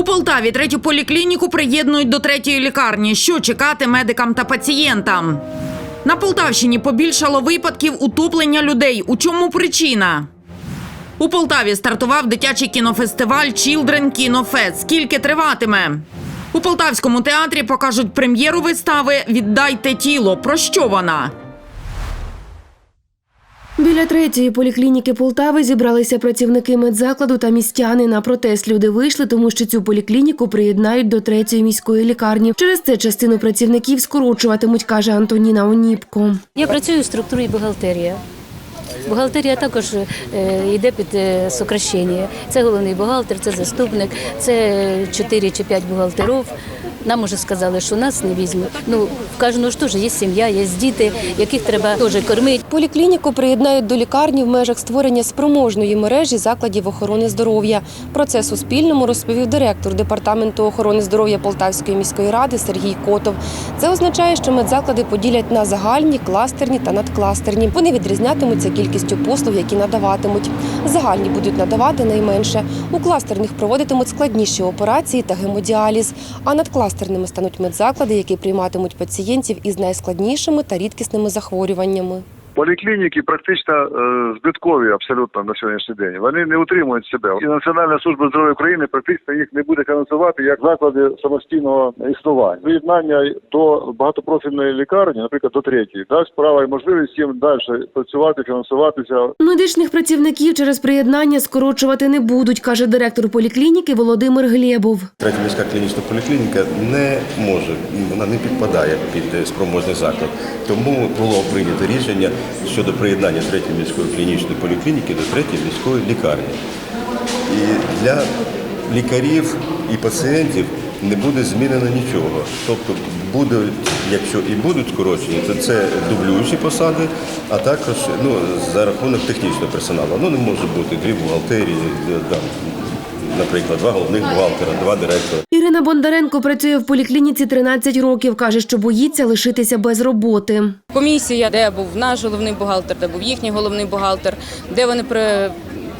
У Полтаві третю поліклініку приєднують до третьої лікарні. Що чекати медикам та пацієнтам? На Полтавщині побільшало випадків утоплення людей. У чому причина? У Полтаві стартував дитячий кінофестиваль Children Kino Fest. Скільки триватиме? У Полтавському театрі покажуть прем'єру вистави Віддайте тіло. Про що вона? Біля третьої поліклініки Полтави зібралися працівники медзакладу та містяни. На протест люди вийшли, тому що цю поліклініку приєднають до третьої міської лікарні. Через це частину працівників скорочуватимуть, каже Антоніна Оніпко. Я працюю в структурі бухгалтерія. Бухгалтерія також е, йде під е, сокращення. Це головний бухгалтер, це заступник, це 4 чи 5 бухгалтерів. Нам уже сказали, що нас не візьмуть. Ну, в кожного ж теж є сім'я, є діти, яких треба теж кормити. Поліклініку приєднають до лікарні в межах створення спроможної мережі закладів охорони здоров'я. Про це Суспільному розповів директор департаменту охорони здоров'я Полтавської міської ради Сергій Котов. Це означає, що медзаклади поділять на загальні, кластерні та надкластерні. Вони відрізнятимуться кількістю послуг, які надаватимуть. Загальні будуть надавати найменше. У кластерних проводитимуть складніші операції та гемодіаліз. А над кластерними стануть медзаклади, які прийматимуть пацієнтів із найскладнішими та рідкісними захворюваннями. Поліклініки практично е, збиткові абсолютно на сьогоднішній день. Вони не утримують себе. І Національна служба здоров'я України практично їх не буде фінансувати як заклади самостійного існування. Приєднання до багатопрофільної лікарні, наприклад, до третьої, дасть право і можливість їм далі працювати, фінансуватися. Медичних працівників через приєднання скорочувати не будуть, каже директор поліклініки Володимир Глєбов. Третя міська клінічна поліклініка не може, вона не підпадає під спроможний заклад. Тому було прийнято рішення щодо приєднання третьої міської клінічної поліклініки до третьої міської лікарні. І для лікарів і пацієнтів не буде змінено нічого. Тобто буде, якщо і будуть скорочені, то це дублюючі посади, а також ну, за рахунок технічного персоналу. Ну не може бути дві бухгалтерії, наприклад, два головних бухгалтера, два директора. Ірина Бондаренко працює в поліклініці 13 років. каже, що боїться лишитися без роботи. Комісія, де був наш головний бухгалтер, де був їхній головний бухгалтер, де вони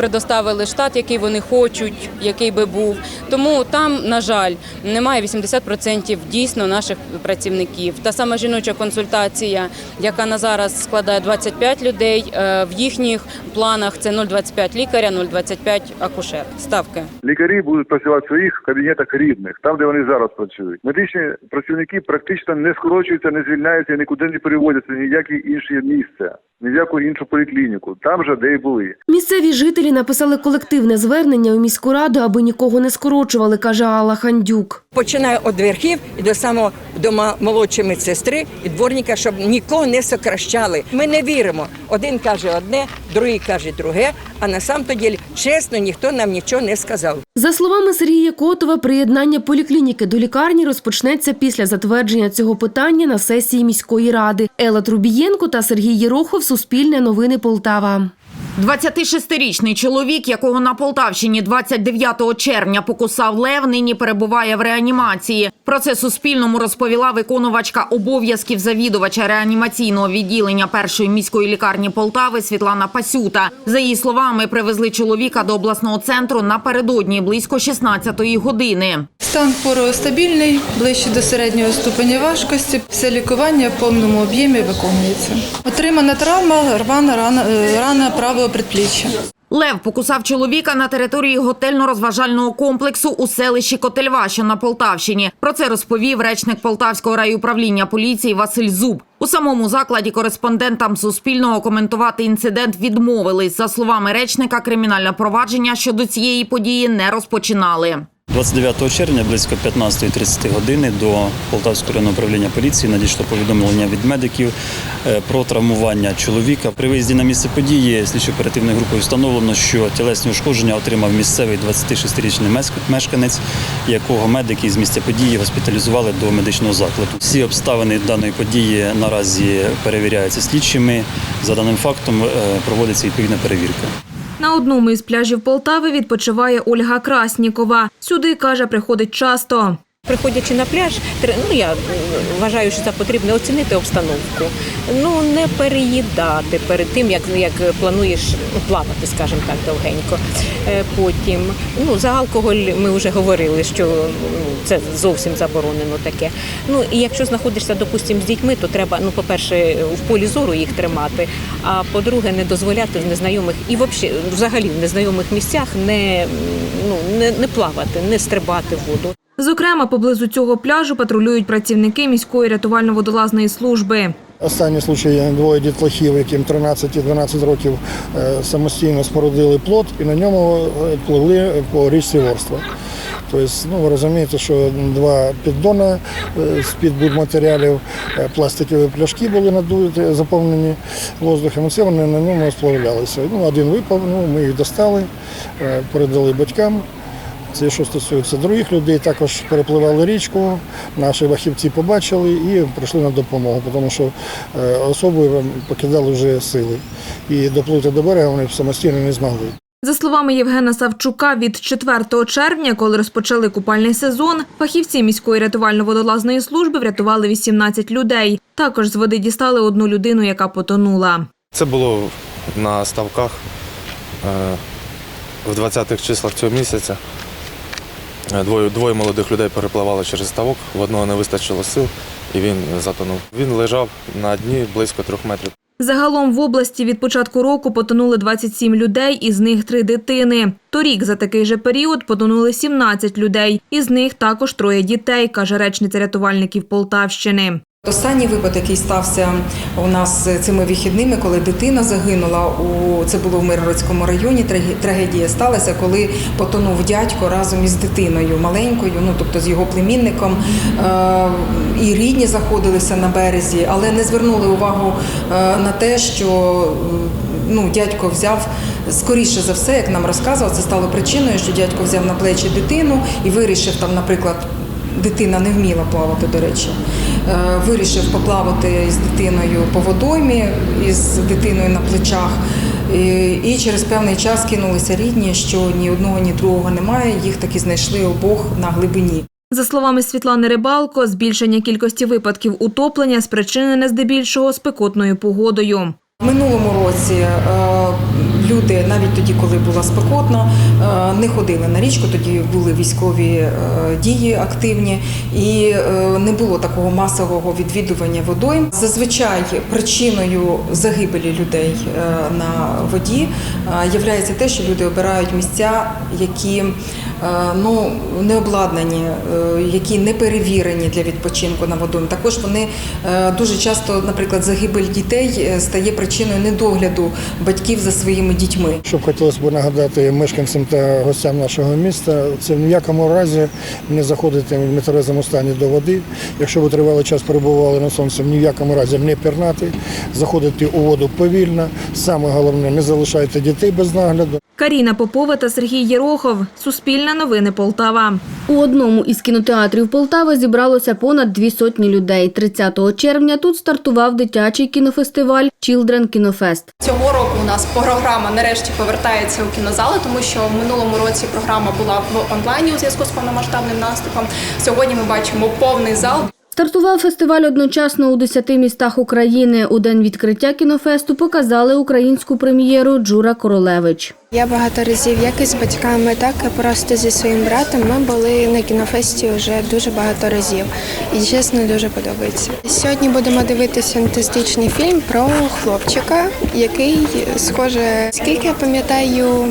предоставили штат, який вони хочуть, який би був. Тому там, на жаль, немає 80% дійсно наших працівників. Та сама жіноча консультація, яка на зараз складає 25 людей, е, в їхніх планах це 0,25 лікаря, 0,25 акушер. Ставки. Лікарі будуть працювати в своїх кабінетах рідних, там де вони зараз працюють. Медичні працівники практично не скорочуються, не звільняються нікуди не переводяться ні в яке інше місце, ні в яку іншу поліклініку. Там же де і були. Місцеві жителі написали колективне звернення у міську раду, аби нікого не скорочували, каже Алла Хандюк. Починаю від верхів і до самого до молодшої медсестри і дворника, щоб нікого не сокращали. Ми не віримо. Один каже одне, другий каже друге. А на сам тоді чесно ніхто нам нічого не сказав. За словами Сергія Котова, приєднання поліклініки до лікарні розпочнеться після затвердження цього питання на сесії міської ради. Елла Трубієнко та Сергій Єрохов, Суспільне новини Полтава. 26-річний чоловік, якого на Полтавщині 29 червня покусав лев, нині перебуває в реанімації. Про це Суспільному розповіла виконувачка обов'язків завідувача реанімаційного відділення першої міської лікарні Полтави Світлана Пасюта. За її словами, привезли чоловіка до обласного центру напередодні близько 16-ї години. Стан хворого стабільний, ближче до середнього ступеня важкості. Все лікування в повному об'ємі виконується. Отримана травма, рвана рана, е, рана правого предпліччя. Лев покусав чоловіка на території готельно-розважального комплексу у селищі Котельва, що на Полтавщині. Про це розповів речник Полтавського райуправління поліції Василь Зуб. У самому закладі кореспондентам Суспільного коментувати інцидент відмовились. За словами речника, кримінальне провадження щодо цієї події не розпочинали. 29 червня близько 15.30 години до Полтавського районного управління поліції надійшло повідомлення від медиків е, про травмування чоловіка. При виїзді на місце події слідчо-оперативною групою встановлено, що тілесні ушкодження отримав місцевий 26-річний мешканець, якого медики з місця події госпіталізували до медичного закладу. Всі обставини даної події наразі перевіряються слідчими. За даним фактом е, проводиться відповідна перевірка. На одному із пляжів Полтави відпочиває Ольга Краснікова. Сюди, каже, приходить часто. Приходячи на пляж, ну я вважаю, що це потрібно оцінити обстановку. Ну не переїдати перед тим, як, як плануєш ну, плавати, скажімо так, довгенько. Е, Потім ну за алкоголь ми вже говорили, що ну, це зовсім заборонено таке. Ну і якщо знаходишся, допустимо, з дітьми, то треба, ну, по-перше, в полі зору їх тримати. А по-друге, не дозволяти в незнайомих і взагалі в незнайомих місцях не, ну, не, не плавати, не стрибати в воду. Зокрема, поблизу цього пляжу патрулюють працівники міської рятувально-водолазної служби. Останній случай двоє дітлахів, яким 13 і 12 років е, самостійно спорудили плот і на ньому е, пливли по річці Ворства. Тобто, ну, ви розумієте, що два піддона е, з-під будматеріалів, пластикові пляшки були надуті, заповнені воздухом. Це вони на ньому сплавлялися. Ну, один випав, ну, ми їх достали, передали батькам. Це що стосується других людей, також перепливали річку, наші фахівці побачили і прийшли на допомогу, тому що е, особи покидали вже сили. І доплити до берега вони самостійно не змогли. За словами Євгена Савчука, від 4 червня, коли розпочали купальний сезон, фахівці міської рятувально-водолазної служби врятували 18 людей. Також з води дістали одну людину, яка потонула. Це було на ставках е, в 20-х числах цього місяця. Е, Двоє, двоє молодих людей перепливали через ставок, в одного не вистачило сил і він затонув. Він лежав на дні близько трьох метрів. Загалом в області від початку року потонули 27 людей, із них три дитини. Торік за такий же період потонули 17 людей, із них також троє дітей, каже речниця рятувальників Полтавщини. Останній випадок, який стався у нас цими вихідними, коли дитина загинула у це було в Миргородському районі. Трагедія сталася, коли потонув дядько разом із дитиною маленькою, ну тобто з його племінником. Е, І рідні заходилися на березі, але не звернули увагу е, на те, що ну, дядько взяв скоріше за все, як нам розказував, це стало причиною, що дядько взяв на плечі дитину і вирішив там, наприклад. Дитина не вміла плавати, до речі. Е, Вирішив поплавати з дитиною по водоймі, із дитиною на плечах. І- через певний час кинулися рідні, що ні одного, ні другого немає. Їх таки знайшли обох на глибині. За словами Світлани Рибалко, збільшення кількості випадків утоплення спричинене здебільшого спекотною погодою. В минулому році е, люди, навіть тоді, коли було спекотно, е, не ходили на річку, тоді були військові е, дії активні, і е, не було такого масового відвідування водойм. Зазвичай причиною загибелі людей на воді є те, що люди обирають місця, які ну, не обладнані, які не перевірені для відпочинку на водойм. Також вони дуже часто, наприклад, загибель дітей стає причиною недогляду батьків за своїми дітьми. Що б хотілося б нагадати мешканцям та гостям нашого міста, це в ніякому разі не заходити в нетверезому стані до води. Якщо ви тривалий час перебували на сонці, в якому разі не пірнати, заходити у воду повільно. Саме головне, не залишайте дітей без нагляду. Каріна Попова та Сергій Єрохов. Суспільне новини Полтава. У одному із кінотеатрів Полтави зібралося понад дві сотні людей. 30 червня тут стартував дитячий кінофестиваль Children Кінофест. Цього року у нас програма нарешті повертається у кінозали, тому що в минулому році програма була в онлайні у зв'язку з повномасштабним наступом. Сьогодні ми бачимо повний зал. Стартував фестиваль одночасно у 10 містах України. У день відкриття кінофесту показали українську прем'єру Джура Королевич. Я багато разів, як і з батьками, так і просто зі своїм братом. Ми були на кінофесті вже дуже багато разів. І чесно, дуже подобається. Сьогодні будемо дивитися фантастичний фільм про хлопчика, який, схоже, скільки я пам'ятаю,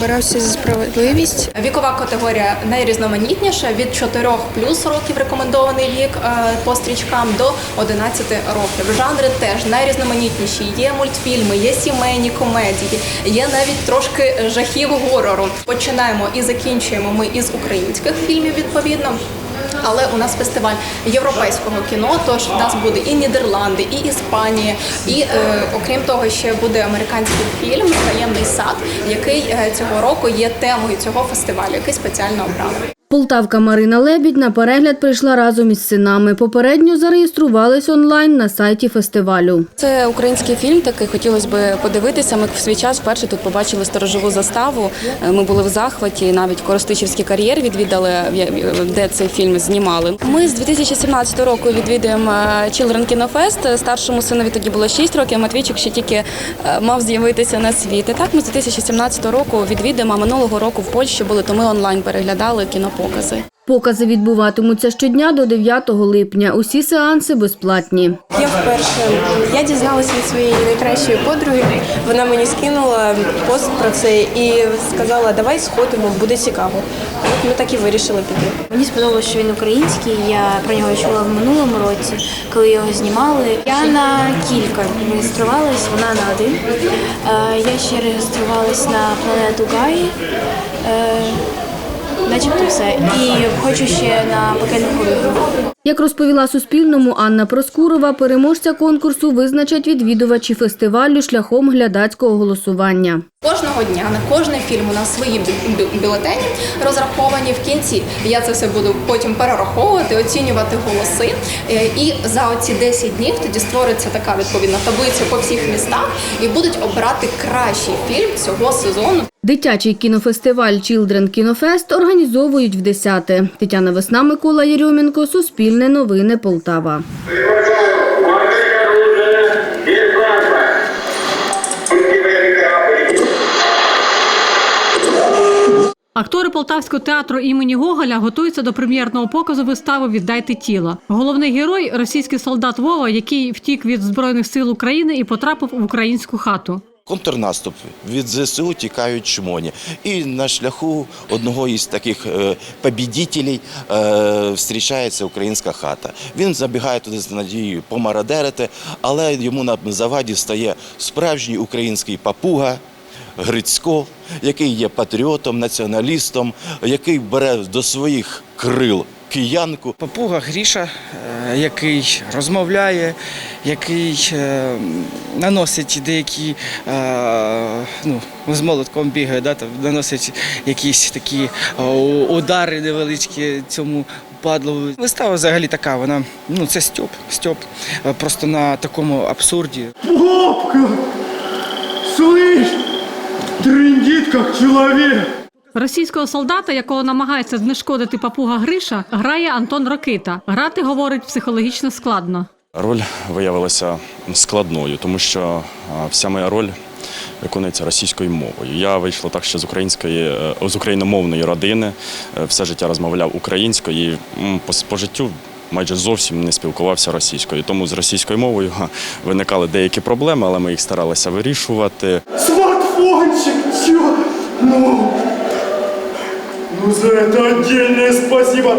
боровся за справедливість. Вікова категорія найрізноманітніша від 4 плюс років рекомендований вік е, по стрічкам до 11 років. Жанри теж найрізноманітніші. Є мультфільми, є сімейні комедії, є навіть трошки жахів горору. Починаємо і закінчуємо ми із українських фільмів відповідно. Але у нас фестиваль європейського кіно, тож в нас буде і Нідерланди, і Іспанія, і е, окрім того, ще буде американський фільм Таємний сад, який е, цього року є темою цього фестивалю, який спеціально обрали. Полтавка Марина Лебідь на перегляд прийшла разом із синами. Попередньо зареєструвались онлайн на сайті фестивалю. Це український фільм, такий хотілося б подивитися. Ми в свій час вперше тут побачили сторожову заставу. Е, Ми були в захваті, навіть Коростишівський кар'єр відвідали, де цей фільм знімали. Ми з 2017 року відвідуємо е, Children Kino Fest. Старшому синові тоді було 6 років. Матвійчик ще тільки е, мав з'явитися на світ. І так ми з 2017 року відвідуємо. А минулого року в Польщі були, то ми онлайн переглядали кінопокази. Покази відбуватимуться щодня до 9 липня. Усі сеанси безплатні. Я вперше я дізналася від своєї найкращої подруги. Вона мені скинула пост про це і сказала, давай сходимо, буде цікаво. От ми так і вирішили піти. Мені сподобалося, що він український. Я про нього чула в минулому році, коли його знімали. Я на кілька реєструвалась, вона на один. Е, Я ще реєструвалась на планету Гаї. Начебто все. І хочу ще на пекельну. Як розповіла Суспільному Анна Проскурова, переможця конкурсу визначать відвідувачі фестивалю шляхом глядацького голосування. Кожного дня на кожний фільм у нас свої бю- бю- бюлетені розраховані в кінці. Я це все буду потім перераховувати, оцінювати голоси. Е, І за оці 10 днів тоді створиться така відповідна таблиця по всіх містах і будуть обирати кращий фільм цього сезону. Дитячий кінофестиваль Children Кінофест організовують в 10-те. Тетяна Весна, Микола Єрьомінко, Суспільне новини Полтава. Актори Полтавського театру імені Гоголя готуються до прем'єрного показу вистави Віддайте тіло. Головний герой російський солдат Вова, який втік від збройних сил України і потрапив в українську хату. Контрнаступ від ЗСУ тікають чмоні. І на шляху одного із таких е, побідітелів е, зустрічається українська хата. Він забігає туди з надією помарадерити, але йому на заваді стає справжній український папуга. Грицько, який є патріотом, націоналістом, який бере до своїх крил киянку. Папуга Гріша, е, який розмовляє, який е, наносить деякі е, ну, з молотком бігає, да, там, наносить якісь такі удари невеличкі цьому падлу. Вистава взагалі така, вона ну, це Стьоп, Стьоп, просто на такому абсурді. Попка! Слышь, трындит как человек! Російського солдата, якого намагається знешкодити папуга Гриша, грає Антон Рокита. Грати говорить психологічно складно. Роль виявилася складною, тому що вся моя роль виконується російською мовою. Я вийшла так, що з української е, з україномовної родини е, все життя розмовляв українською і по, по життю. Майже зовсім не спілкувався російською, тому з російською мовою виникали деякі проблеми, але ми їх старалися вирішувати. Смартфончик, чё? Ну, ну за это отдельное спасибо.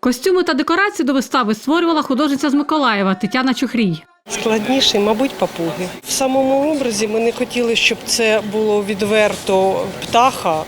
Костюми та декорації до вистави створювала художниця з Миколаєва Тетяна Чухрій. Складніший, мабуть, папуги. В самому образі ми не хотіли, щоб це було відверто птаха,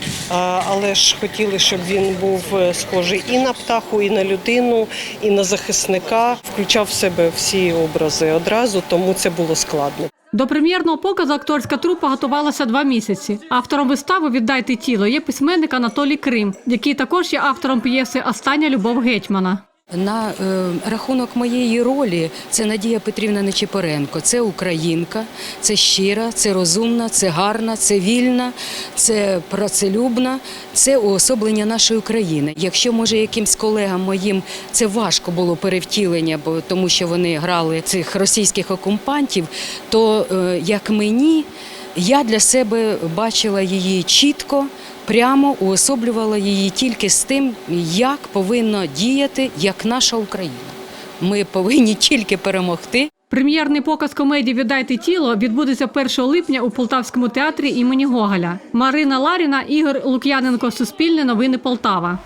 але ж хотіли, щоб він був е, схожий і на птаху, і на людину, і на захисника. Включав в себе всі образи одразу, тому це було складно. До прем'єрного показу акторська трупа готувалася два місяці. Автором вистави Віддайте тіло є письменник Анатолій Крим, який також є автором п'єси Остання любов гетьмана. На е, рахунок моєї ролі це Надія Петрівна Нечипоренко. Це українка, це щира, це розумна, це гарна, це вільна, це працелюбна, це уособлення нашої України. Якщо може якимсь колегам моїм це важко було перевтілення, бо тому що вони грали цих російських окупантів, то е, як мені. Я для себе бачила її чітко, прямо уособлювала її тільки з тим, як повинна діяти як наша Україна. Ми повинні тільки перемогти. Прем'єрний показ комедії Віддайте тіло відбудеться 1 липня у Полтавському театрі імені Гоголя. Марина Ларіна, Ігор Лук'яненко, Суспільне новини Полтава.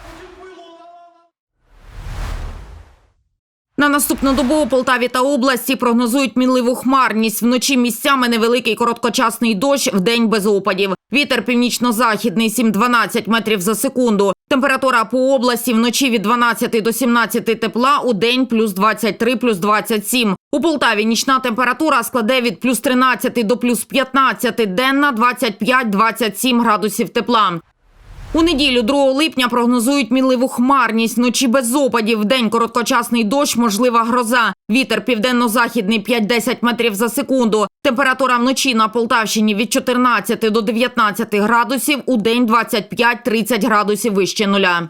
На наступну добу у Полтаві та області прогнозують мінливу хмарність. Вночі місцями невеликий короткочасний дощ, вдень без опадів. Вітер північно-західний 7-12 метрів за секунду. Температура по області вночі від 12 до 17 тепла, у день плюс 23, плюс 27. У Полтаві нічна температура складе від плюс 13 до плюс 15, денна 25-27 градусів тепла. У неділю 2 липня прогнозують мінливу хмарність, вночі без опадів, вдень короткочасний дощ, можлива гроза. Вітер південно-західний 5-10 метрів за секунду. Температура вночі на Полтавщині від 14 до 19 градусів, у день 25-30 градусів вище нуля.